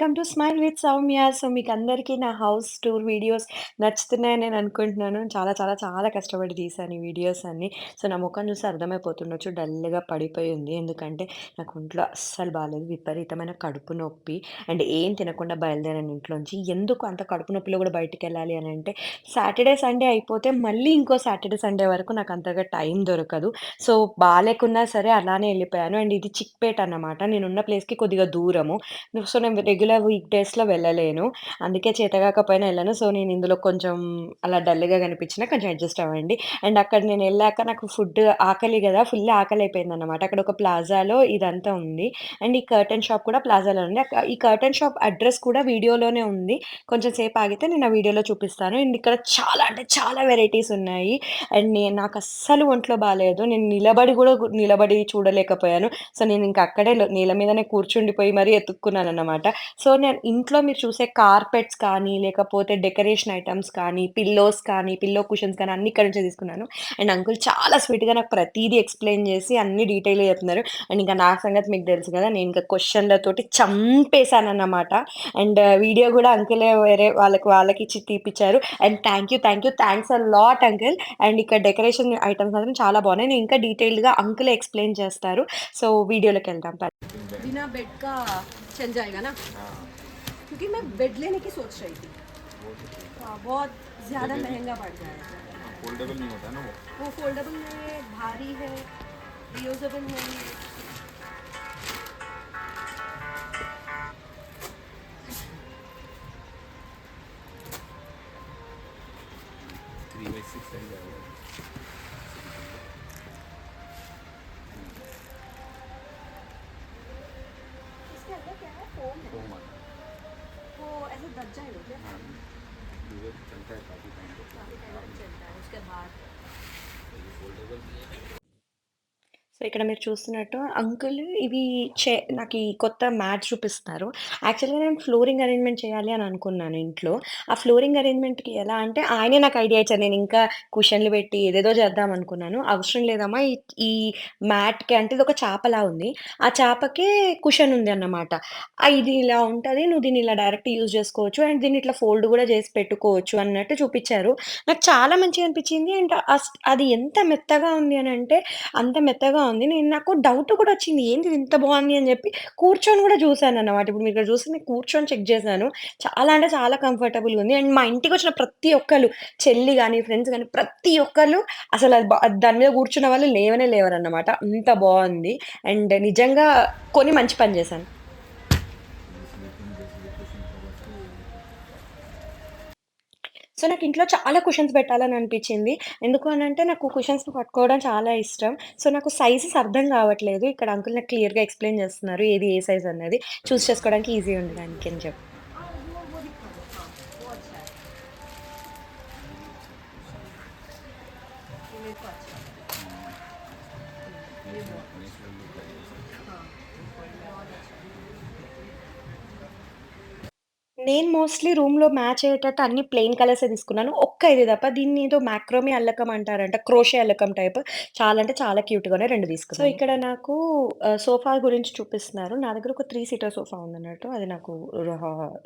Welcome to smile with Soumya. So, మీకు అందరికీ నా హౌస్ టూర్ వీడియోస్ నచ్చుతున్నాయని నేను అనుకుంటున్నాను. చాలా, చాలా, చాలా కష్టపడి తీశాను ఈ వీడియోస్ అన్ని సో, నా ముఖం చూసి అర్థమైపోతుండొచ్చు డల్‌గా పడిపోయి ఉంది. ఎందుకంటే నాకు ఒంట్లో అస్సలు బాగాలేదు విపరీతమైన కడుపు నొప్పి అండ్ ఏం తినకుండా బయలుదేరాను ఇంట్లోంచి. ఎందుకు అంత కడుపు నొప్పిలో కూడా బయటకెళ్ళాలి అని అంటే సాటర్‌డే, సండే అయిపోతే మళ్ళీ ఇంకో సాటర్‌డే, సండే వరకు నాకు అంతగా టైం దొరకదు. సో, బాగాలేకున్నా సరే అలానే వెళ్ళిపోయాను అండ్ ఇది చిక్‌పేట అన్నమాట. నేనున్న ప్లేస్‌కి కొద్దిగా దూరము. సో, నేను రెగ్యులర్ వీక్ డేస్‌లో వెళ్ళలేను. అందుకే చేతగాకపోయినా వెళ్ళాను సో, నేను ఇందులో కొంచెం అలా డల్‌గా కనిపించినా కొంచెం అడ్జస్ట్ అవ్వండి. అండ్ అక్కడ నేను వెళ్ళాక నాకు ఫుడ్ ఆకలి కదా ఫుల్ ఆకలి అయిపోయింది అనమాట అక్కడ ఒక ప్లాజాలో ఇదంతా ఉంది. అండ్ ఈ కర్టెన్ షాప్ కూడా ప్లాజాలో ఉంది. ఈ కర్టెన్ షాప్ అడ్రస్ కూడా వీడియోలోనే ఉంది. కొంచెం సేపు ఆగితే నేను ఆ వీడియోలో చూపిస్తాను. అండ్ ఇక్కడ చాలా అంటే చాలా వెరైటీస్ ఉన్నాయి. అండ్ నేను నాకు అస్సలు ఒంట్లో బాగాలేదు నేను నిలబడి కూడా నిలబడి చూడలేకపోయాను. సో, నేను ఇంకా అక్కడే నేల మీదనే కూర్చుండిపోయి మరీ ఎతుక్కున్నానన్నమాట. సో నేను ఇంట్లో మీరు చూసే కార్పెట్స్ కానీ లేకపోతే డెకరేషన్ ఐటమ్స్ కానీ పిల్లోస్ కానీ పిల్లో కుషన్స్ కానీ అన్ని ఇక్కడ నుంచే తీసుకున్నాను. అండ్ అంకుల్ చాలా స్వీట్గా నాకు ప్రతిదీ ఎక్స్ప్లెయిన్ చేసి అన్ని డీటెయిల్గా చెప్తున్నారు. అండ్ ఇంకా నా సంగతి మీకు తెలుసు కదా నేను ఇంకా క్వశ్చన్లతోటి చంపేశానన్నమాట. అండ్ వీడియో కూడా అంకులే వేరే వాళ్ళకి వాళ్ళకి ఇచ్చి తీపిచ్చారు. And thank you thank you thanks a lot uncle. And ఇక్కడ డెకరేషన్ ఐటమ్స్ మాత్రం చాలా బాగున్నాయి. నేను ఇంకా డీటెయిల్గా అంకులే ఎక్స్ప్లెయిన్ చేస్తారు. సో వీడియోలోకి వెళ్దాం चल जाएगा ना? हाँ क्योंकि मैं बेड लेने की सोच रही थी। हाँ, बहुत ज़्यादा महँगा पड़ जाएगा फोल्डेबल नहीं होता ना वो। वो फोल्डेबल नहीं है भारी है रियूजेबल नहीं है। कच्चा चलता है काफ़ी टाइम चलता है उसके बाद సో, ఇక్కడ మీరు చూస్తున్నట్టు అంకుల్ ఇవి చే నాకు ఈ కొత్త మ్యాట్ చూపిస్తున్నారు. యాక్చువల్‌గా నేను ఫ్లోరింగ్ అరేంజ్‌మెంట్ చేయాలి అని అనుకున్నాను ఇంట్లో. ఆ ఫ్లోరింగ్ అరేంజ్‌మెంట్‌కి ఎలా అంటే ఆయనే నాకు ఐడియా ఇచ్చారు. నేను ఇంకా కుషన్‌లు పెట్టి ఏదేదో చేద్దాం అనుకున్నాను. అవసరం లేదమ్మా ఈ ఈ మ్యాట్‌కి అంటే ఇది ఒక చేపలా ఉంది. ఆ చేపకే కుషన్ ఉంది అన్నమాట. ఇది ఇలా ఉంటుంది నువ్వు దీన్ని ఇలా డైరెక్ట్ యూజ్ చేసుకోవచ్చు. అండ్ దీన్ని ఇట్లా ఫోల్డ్ కూడా చేసి పెట్టుకోవచ్చు అన్నట్టు చూపించారు నాకు చాలా మంచిగా అనిపించింది. అండ్ అస్ అది ఎంత మెత్తగా ఉంది అని అంటే అంత మెత్తగా ఉంది. నేను నాకు డౌట్ కూడా వచ్చింది. ఏంది ఇది ఇంత బాగుంది అని చెప్పి కూర్చొని కూడా చూసానన్నమాట. ఇప్పుడు మీరు ఇక్కడ చూస్తే నేను కూర్చొని చెక్ చేశాను. చాలా అంటే చాలా కంఫర్టబుల్‌గా ఉంది. అండ్ మా ఇంటికి వచ్చిన ప్రతి ఒక్కరు చెల్లి కానీ ఫ్రెండ్స్ కానీ ప్రతి ఒక్కరు అసలు దాని మీద కూర్చున్న వాళ్ళు లేవనే లేవరు అన్నమాట అంత బాగుంది అండ్ నిజంగా కొని మంచి పని చేశాను. సో, నాకు ఇంట్లో చాలా కుషన్స్ పెట్టాలని అనిపించింది. ఎందుకు అని అంటే నాకు కుషన్స్ పట్టుకోవడం చాలా ఇష్టం. సో, నాకు సైజెస్ అర్థం కావట్లేదు. ఇక్కడ అంకుల్ నాకు క్లియర్‌గా ఎక్స్‌ప్లెయిన్ చేస్తున్నారు. ఏది ఏ సైజ్ అన్నది. చూస్ చేసుకోవడానికి ఈజీ ఉండడానికి అని చెప్పి. నేను మోస్ట్‌లీ రూమ్‌లో మ్యాచ్ అయ్యేటట్టు అన్ని ప్లెయిన్ కలర్సే తీసుకున్నాను. ఒక్క ఇది తప్ప దీన్ని ఏదో మాక్రోమి అల్లకం అంటారంట. క్రోషే అల్లకం టైప్. చాలా అంటే చాలా క్యూట్‌గానే ఉన్నాయి. 2 తీసుకున్నాను. సో, ఇక్కడ నాకు ఆహ్, సోఫా గురించి చూపిస్తున్నారు. నా దగ్గర ఒక 3 సీటర్ సోఫా ఉందన్నట్టు. అది నాకు రహ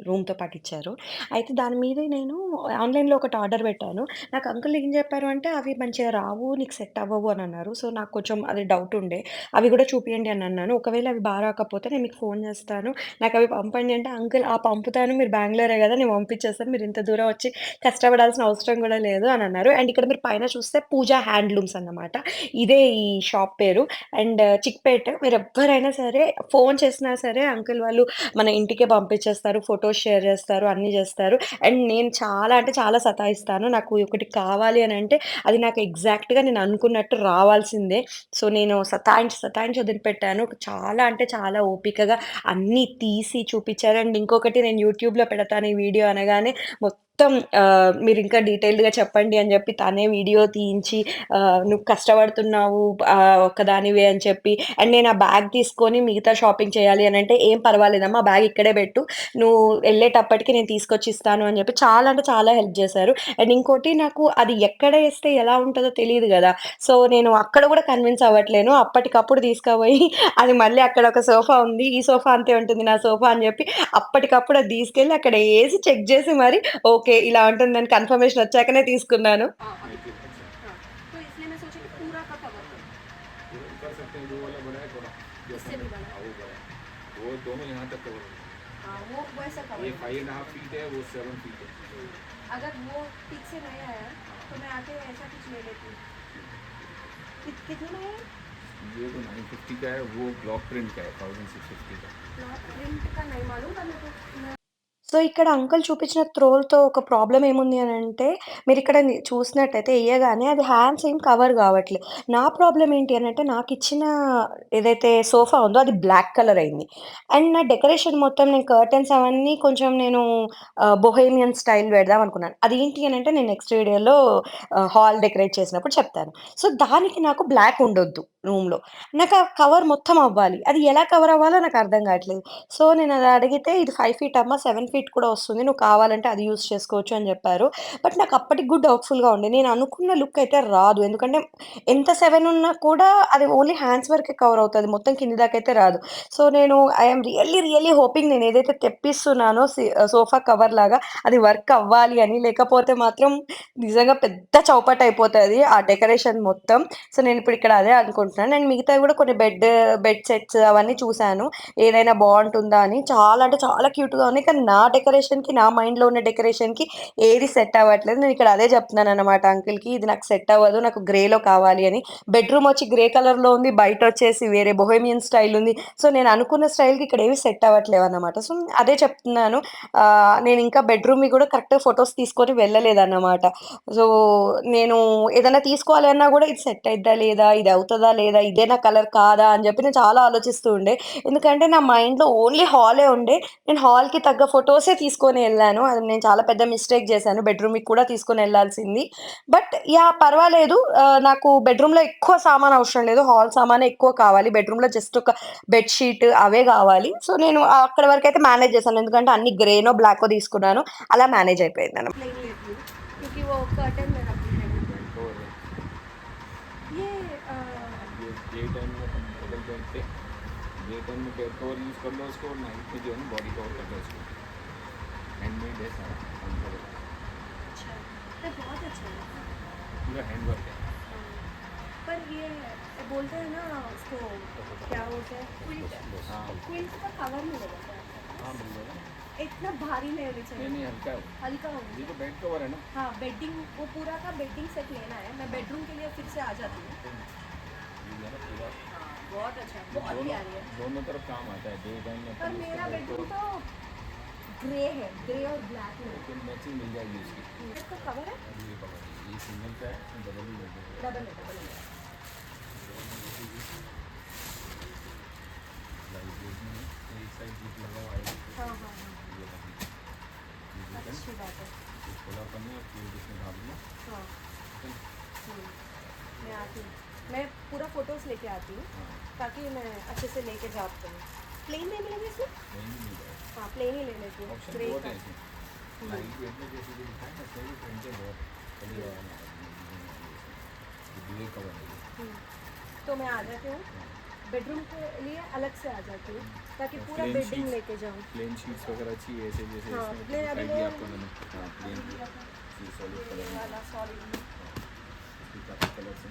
రూమ్‌తో పాటు ఇచ్చారు. అయితే దాని మీదే నేను ఆన్‌లైన్‌లో ఒకటి ఆర్డర్ పెట్టాను. నాకు అంకుల్ ఏం చెప్పారు అంటే, "అవి మంచిగా రావు. నీకు సెట్ అవ్వవు" అని అన్నారు. సో, నాకు కొంచెం అది డౌట్ ఉండే. అవి కూడా చూపియండి అని అన్నాను. ఒకవేళ అవి బా రాకపోతే నేను మీకు ఫోన్ చేస్తాను. నాకు అవి పంపండి అంటే, "అంకుల్ ఆ పంపుతాను. మీరు బెంగళూరే కదా! నేను పంపించేస్తాను. మీరు ఇంత దూరం వచ్చి కష్టపడాల్సిన అవసరం కూడా లేదు" అని అన్నారు. అండ్ ఇక్కడ మీరు పైన చూస్తే పూజా హ్యాండ్లూమ్స్ అన్నమాట. ఇదే ఈ షాప్ పేరు. అండ్ చిక్‌పేట్ మీరు ఎవ్వరైనా సరే ఫోన్ చేసినా సరే అంకుల్ వాళ్ళు మన ఇంటికే పంపించేస్తారు. ఫొటోస్ షేర్ చేస్తారు. అన్నీ చేస్తారు. అండ్ నేను చాలా అంటే చాలా సతాయిస్తాను. నాకు ఒకటి కావాలి అని అంటే అది నాకు ఎగ్జాక్ట్‌గా నేను అనుకున్నట్టు రావాల్సిందే. సో, నేను సతాయించి సతాయించి వదిలిపెట్టాను. చాలా అంటే చాలా ఓపికగా అన్నీ తీసి చూపించారు అండ్ ఇంకొకటి నేను యూట్యూబ్ యూట్యూబ్‌లో పెడతాను ఈ వీడియో అనగానే మొత్తం మీరు ఇంకా డీటెయిల్డ్‌గా చెప్పండి అని చెప్పి తనే వీడియో తీయించి "నువ్వు కష్టపడుతున్నావు ఒక్కదానివే" అని చెప్పి అండ్ నేను ఆ బ్యాగ్ తీసుకొని మిగతా షాపింగ్ చేయాలి అని అంటే "ఏం పర్వాలేదమ్మా బ్యాగ్ ఇక్కడే పెట్టు నువ్వు వెళ్ళేటప్పటికి నేను తీసుకొచ్చి ఇస్తాను" అని చెప్పి చాలా అంటే చాలా హెల్ప్ చేశారు అండ్ ఇంకోటి నాకు అది ఎక్కడ వేస్తే ఎలా ఉంటుందో తెలియదు కదా సో, నేను అక్కడ కూడా కన్విన్స్ అవ్వట్లేను. అప్పటికప్పుడు తీసుకుపోయి అది మళ్ళీ అక్కడ ఒక సోఫా ఉంది. ఈ సోఫా అంతే ఉంటుంది నా సోఫా అని చెప్పి అప్పటికప్పుడు అది తీసుకెళ్ళి అక్కడ వేసి చెక్ చేసి మరి ఓకే. ఇలా ఉంటుందని కన్ఫర్మేషన్ వచ్చాకనే తీసుకున్నాను. हाँ, अभी एक एक अच्छा हाँ, तो इसलिए मैं सोची कि पूरा का कवर करूँ वो कर सकते हैं जो वाला बड़ा है थोड़ा जो इससे भी बड़ा? हाँ, वो बड़ा है वो दोनों यहाँ तक कवर होगा हाँ वो वैसा ये cover five and half feet है वो सेवन फीट है अगर वो ठीक से नहीं आया तो मैं आके ऐसा कुछ ले लेती हूँ कित- कितने में है ये तो नाइन फिफ्टी का है वो ब्लॉक प्रिंट का है थाउजेंड सिक्स फिफ्टी का ब्लॉक प्रिंट का नहीं मालूम था मेरे को मैं సో, ఇక్కడ అంకుల్ చూపించిన త్రోల్‌తో ఒక ప్రాబ్లం ఏముంది అని అంటే మీరు ఇక్కడ చూసినట్టయితే వేయగానే అది హ్యాండ్స్ ఏం కవర్ కావట్లేదు నా ప్రాబ్లం ఏంటి అని అంటే నాకు ఇచ్చిన ఏదైతే సోఫా ఉందో అది బ్లాక్ కలర్ అయింది. అండ్ నా డెకరేషన్ మొత్తం నేను కర్టెన్స్ అవన్నీ కొంచెం నేను బొహేమియన్ స్టైల్ పెడదాం అనుకున్నాను. అది ఏంటి అని అంటే నేను నెక్స్ట్ వీడియోలో హాల్ డెకరేట్ చేసినప్పుడు చెప్తాను. సో, దానికి నాకు బ్లాక్ ఉండొద్దు రూమ్‌లో. నాకు ఆ కవర్ మొత్తం అవ్వాలి. అది ఎలా కవర్ అవ్వాలో నాకు అర్థం కావట్లేదు సో, నేను అది అడిగితే ఇది ఫైవ్ ఫీట్ అమ్మా సెవెన్ ఫీట్ కూడా వస్తుంది. నువ్వు కావాలంటే అది యూజ్ చేసుకోవచ్చు అని చెప్పారు బట్ నాకు అప్పటికి కూడా డౌట్‌ఫుల్‌గా ఉండే. నేను అనుకున్న లుక్ అయితే రాదు. ఎందుకంటే ఎంత సెవెన్ ఉన్నా కూడా అది ఓన్లీ హ్యాండ్స్ వరకే కవర్ అవుతుంది మొత్తం కింది దాకా అయితే రాదు. సో, నేను ఐ రియల్లీ రియల్లీ హోపింగ్ నేను ఏదైతే తెప్పిస్తున్నానో సోఫా కవర్ లాగా అది వర్క్ అవ్వాలి అని. లేకపోతే మాత్రం నిజంగా పెద్ద చౌపట్ అయిపోతుంది ఆ డెకరేషన్ మొత్తం. సో, నేను ఇప్పుడు ఇక్కడ అదే అనుకుంటున్నాను. అండ్ మిగతావి కూడా కొన్ని బెడ్ బెడ్ సెట్స్ అవన్నీ చూశాను ఏదైనా బాగుంటుందా అని. చాలా అంటే చాలా క్యూట్‌గా ఉన్నాయి. కానీ నా డెకరేషన్‌కి నా మైండ్‌లో ఉన్న డెకరేషన్‌కి ఏది సెట్ అవ్వట్లేదు. నేను ఇక్కడ అదే చెప్తున్నాను అనమాట అంకిల్కి ఇది నాకు సెట్ అవ్వదు. నాకు గ్రేలో కావాలి అని. బెడ్‌రూమ్ వచ్చి గ్రే కలర్‌లో ఉంది. బయట వచ్చేసి వేరే బొహేమియన్ స్టైల్ ఉంది. సో, నేను అనుకున్న స్టైల్‌కి ఇక్కడ ఏవి సెట్ అవ్వట్లేవన్నమాట. సో, అదే చెప్తున్నాను. నేను ఇంకా బెడ్‌రూమ్‌వి కూడా కరెక్ట్‌గా ఫొటోస్ తీసుకొని వెళ్ళలేదన్నమాట. సో, నేను ఏదైనా తీసుకోవాలి అన్నా కూడా ఇది సెట్ అయిద్దా లేదా? ఇది అవుతుందా లేదా? ఇదే నా కలర్ కాదా? అని చెప్పి నేను చాలా ఆలోచిస్తూ ఉండే. ఎందుకంటే నా మైండ్‌లో ఓన్లీ హాలే ఉండే. నేను హాల్‌కి తగ్గ ఫొటోస్ తీసుకొని ఎళ్ళాను. అది నేను చాలా పెద్ద మిస్టేక్ జేశాను. బెడ్‌రూమ్‌కి కూడా తీసుకొని ఎళ్ళాల్సింది. But yeah! పర్వాలేదు. ఆహ్, నాకు బెడ్‌రూమ్‌లో ఎక్కువ సామాను అవసరం లేదు. హాల్ సామానే ఎక్కువ కావాలి. బెడ్‌రూమ్‌లో జస్ట్ ఒక బెడ్ షీట్ అవే గావాలి. సో, నేను అక్కడి వరకైతే మేనేజ్ చేశాను. ఎందుకంటే అన్ని గ్రేనో, బ్లాకో తీసుకున్నాను. అలా మేనేజ్ అయిపోయిందన్నమాట. प्लेन लेती हूँ क्योंकि वो कर्टन में रखती है कवर है ये अ, ये डे टाइम में अपन डबल बेड पे डे टाइम में बेड कवर यूज़ कर लो उसको और नाइट में जो है ना बॉडी कवर कर लो उसको हैंडमेड है सारा का अच्छा तो बहुत अच्छा है। पूरा हैंड वर्क है पर ये बोलते हैं ना उसको क्या बोलते हैं? क्विल्ट हाँ का कवर लगाता। हाँ मिल जाएगा। इतना भारी नहीं होनी चाहिए। नहीं हल्का है। हल्का होना ये तो बेड कवर है ना। हाँ बेडिंग वो पूरा का बेडिंग सेट लेना है। मैं बेडरूम के लिए फिर से आ जाती हूँ। है। हाँ बहुत अच्छा बहुत प्यारी है। दोनों तरफ़ काम आता है। पर मेरा बेडरूम तो ग्रे है ग्रे और ब्लैक में तो मैचिंग मिल जाएगी उसकी। इसका कवर है? ये कवर है। ये सिंगल का है डबल ही बेड है डबल है डबल है। लाइट में एक साइड जीप लगा हुआ है। हाँ हाँ हाँ। ये लगी अच्छी बात है। खोला अपन ने फिर इसमें डाल दिया हाँ। ठीक है? हम्म, मैं आती हूँ। मैं पूरा फ़ोटोज़ लेके आती हूँ हाँ। ताकि मैं अच्छे से लेके जा पाऊँ प्लेन नहीं मिलेंगे इसमें? भी मिल जाएगा प्लेन ही ले लेती हूँ ग्रे कलर तो मैं आ जाती हूँ। बेडरूम के लिए अलग से आ जाती हूँ ताकि पूरा बेडरूम लेके जाऊँ। प्लेन शीट्स वगैरह चाहिए ऐसे जैसे हाँ प्लेन अभी वो आपको मैंने हाँ। प्लेन सॉलिड कलर वाला सॉलिड कलर से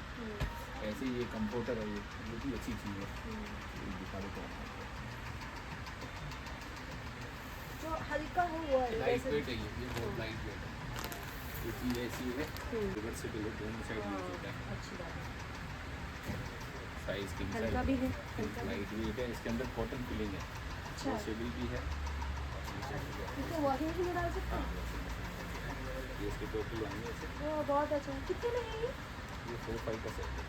ऐसे ये कंपोटर है ये। बहुत हम्म। ही अच्छी चीज़ है। हम्म। दिखा देता हूँ। जो हल्का हो है लाइट वेट है ये बहुत लाइट वेट है। ये चीज़ ऐसी है हम्म, रिवर्सिबल है दोनों साइड यूज़ होता है। हाँ, अच्छी बात है। साइज़ किंग हल्का भी है लाइट वेट है। इसके अंदर कॉटन फिलिंग है। अच्छा। वॉशेबल भी है। इसको वॉशिंग मशीन में डाल सकते हाँ। हैं ये इसके टोटल आएँगे ऐसे। वो बहुत अच्छा। कितने में है ये? ये फोर फाइव का सेट है।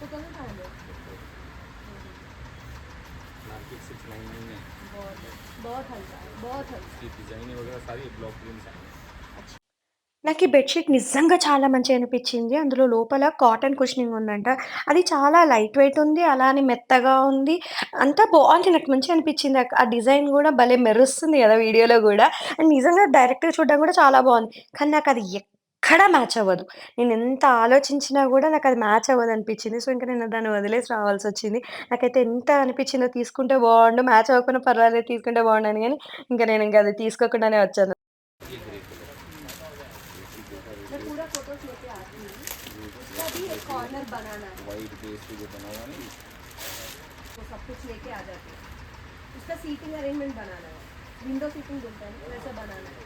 तो कैसे खाएँगे? मार्केट से लाइन नहीं है बहुत बहुत हल्का है बहुत हल्का इसकी डिज़ाइनें वगैरह सारी ब्लॉक प्रिंट्स आएंगे నాకీ బెడ్‌షీట్ నిజంగా చాలా మంచిగనిపిచ్చింది. అందులో లోపల కాటన్ కుషనింగ్ ఉందంట. అది చాలా లైట్ వెయిట్ ఉంది. అలా అని మెత్తగా ఉంది. అంతా బావుంది. నాకు మంచిగా అనిపిచ్చింది. ఆ డిజైన్ గూడా భలే మెరుస్తుంది గదా! వీడియోలో గూడా. అండ్ నిజంగా డైరెక్ట్‌గా చూడడం గూడా చాలా బావుంది. కానీ నాకది ఎక్కడా మ్యాచ్ అవ్వదు. నేనెంత ఆలోచించినా గూడా నాకది మ్యాచ్ అవ్వదనిపిచ్చింది. సో, ఇంక నేను దాన్ని వదిలేసి రావాల్సొచ్చింది. నాకైతే ఎంత అనిపిచ్చిందో తీసుకుంటే బావుండు, మ్యాచ్ అవ్వకపోయినా పర్వాలేదు తీసుకుంటే బావుండని గానీ, ఇంక నేనింక అది తీసుకోకుండానే వచ్చాను. ये ग्रे कलर मैं पूरा फोटोज लेके आती हूँ उसका भी एक कॉर्नर बनाना है वाइट बेस पे जो बना हुआ है ना तो सब कुछ लेके आ जाते हैं उसका सीटिंग अरेंजमेंट बनाना है विंडो सीटिंग बोलते हैं ना, वैसा बनाना है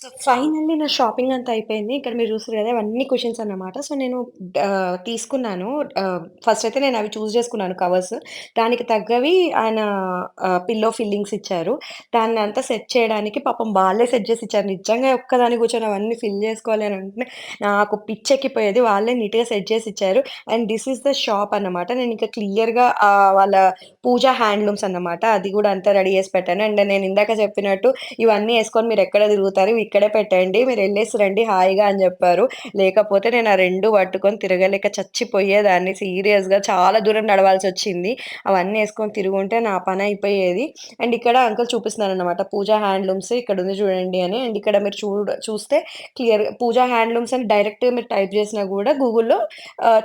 సో, ఫైనల్లీ నా షాపింగ్ అంతా అయిపోయింది. ఇక్కడ మీరు చూస్తారు కదా అవన్నీ క్వశ్చన్స్ అన్నమాట. సో, నేను తీసుకున్నాను. ఫస్ట్ అయితే నేను అవి చూస్ చేసుకున్నాను కవర్స్. దానికి తగ్గవి ఆయన పిల్లో ఫిల్లింగ్స్ ఇచ్చారు. దాన్ని అంతా సెట్ చేయడానికి పాపం వాళ్ళే సెట్ చేసి ఇచ్చారు. నిజంగా ఒక్కదాని కూర్చొని అవన్నీ ఫిల్ చేసుకోవాలి అని అంటే నాకు పిచ్చెక్కిపోయేది. వాళ్ళే నీట్‌గా సెట్ చేసి ఇచ్చారు. And this is the shop అన్నమాట. నేను ఇంకా క్లియర్‌గా వాళ్ళ పూజా హ్యాండ్లూమ్స్ అన్నమాట. అది కూడా అంతా రెడీ చేసి పెట్టాను. అండ్ నేను ఇందాక చెప్పినట్టు ఇవన్నీ వేసుకొని మీరు ఎక్కడ తిరుగుతారు? ఇక్కడే పెట్టండి. మీరు వెళ్ళేసి రండి హాయిగా అని చెప్పారు లేకపోతే నేను ఆ రెండు పట్టుకొని తిరగలేక చచ్చిపోయేదాన్ని సీరియస్‌గా. చాలా దూరం నడవాల్సి వచ్చింది అవన్నీ వేసుకొని తిరుగుంటే నా పనయిపోయేది. అండ్ ఇక్కడ అంకుల్ చూపిస్తున్నారన్నమాట. పూజా హ్యాండ్లూమ్స్ ఇక్కడ ఉంది చూడండి అని. అండ్ ఇక్కడ మీరు చూడ చూస్తే క్లియర్ పూజా హ్యాండ్లూమ్స్ అని డైరెక్ట్‌గా మీరు టైప్ చేసినా కూడా గూగుల్‌లో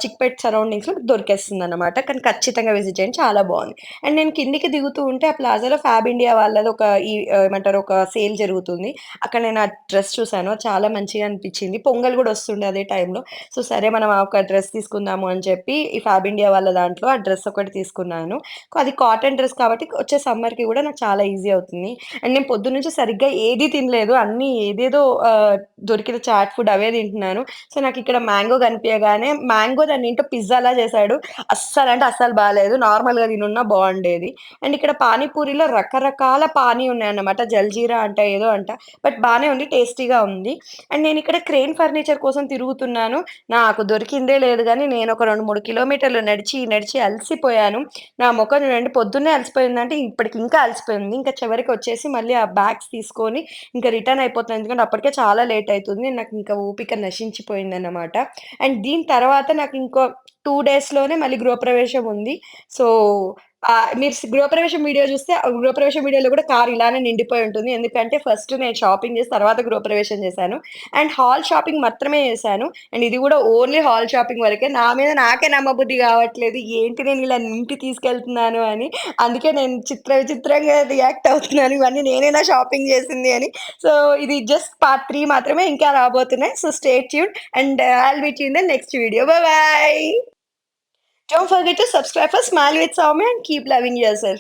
చిక్‌పేట్ సరౌండింగ్స్‌లో దొరికేస్తుందన్నమాట. కానీ ఖచ్చితంగా విజిట్ చేయండి. చాలా బాగుంది అండ్ నేను కిందికి దిగుతూ ఉంటే ఆ ప్లాజాలో ఫ్యాబ్ ఇండియా వాళ్ళది ఒక ఈ ఏమంటారు ఒక సేల్ జరుగుతుంది. అక్కడ నేను ఆ డ్రెస్ చూసాను. చాలా మంచిగా అనిపించింది పొంగల్ కూడా వస్తుండే అదే టైంలో. సో, సరే మనం ఒక డ్రెస్ తీసుకుందాము అని చెప్పి ఈ ఫ్యాబ్ ఇండియా వాళ్ళ దాంట్లో ఆ డ్రెస్ ఒకటి తీసుకున్నాను. అది కాటన్ డ్రెస్ కాబట్టి వచ్చే సమ్మర్‌కి కూడా నాకు చాలా ఈజీ అవుతుంది. అండ్ నేను పొద్దున్నుంచి సరిగ్గా ఏది తినలేదు. అన్నీ ఏదేదో దొరికిన చాట్ ఫుడ్ అవే తింటున్నాను. సో, నాకు ఇక్కడ మ్యాంగో కనిపించగానే మ్యాంగో దాన్ని దాన్నేంటో పిజ్జాలా చేశాడు. అస్సలంటే అస్సలు బాగాలేదు నార్మల్‌గా తినున్నా బాగుండేది అండ్ ఇక్కడ పానీపూరిలో రకరకాల పానీ ఉన్నాయన్నమాట. జల్జీరా అంట ఏదో అంట. బట్ బానే ఉంది. టేస్టీగా ఉంది. అండ్ నేను ఇక్కడ క్రేన్ ఫర్నిచర్ కోసం తిరుగుతున్నాను. నాకు దొరికిందే లేదు కానీ నేను ఒక రెండు మూడు కిలోమీటర్లు నడిచి, నడిచి అలసిపోయాను. నా మొఖం చూడండి పొద్దున్నే అలసిపోయిందంటే ఇప్పటికి ఇంకా అలసిపోయింది. ఇంకా చివరికి వచ్చేసి మళ్ళీ ఆ బ్యాగ్స్ తీసుకొని ఇంకా రిటర్న్ అయిపోతున్నాను. ఎందుకంటే అప్పటికే చాలా లేట్ అవుతుంది నాకు ఇంకా ఓపిక నశించిపోయిందన్నమాట. అండ్ దీని తర్వాత నాకు ఇంకో టూ డేస్‌లోనే మళ్ళీ గృహప్రవేశం ఉంది. సో, మీరు గృహప్రవేశం వీడియో చూస్తే గృహప్రవేశం వీడియోలో కూడా కారు ఇలానే నిండిపోయి ఉంటుంది. ఎందుకంటే ఫస్ట్ నేను షాపింగ్ చేసి తర్వాత గృహప్రవేశం చేశాను. అండ్ హాల్ షాపింగ్ మాత్రమే చేశాను. అండ్ ఇది కూడా ఓన్లీ హాల్ షాపింగ్ వరకే. నా మీద నాకే నమ్మబుద్ధి కావట్లేదు. ఏంటి నేను ఇలా ఇంటి తీసుకెళ్తున్నాను అని. అందుకే నేను చిత్ర విచిత్రంగా రియాక్ట్ అవుతున్నాను. ఇవన్నీ నేనేనా షాపింగ్ చేసింది అని. సో, ఇది జస్ట్ పార్ట్ త్రీ మాత్రమే. ఇంకా రాబోతున్నాయి. So, stay tuned and I'll meet in the next video. Bye Don't forget to subscribe for Smile with Soumya and keep loving yourself.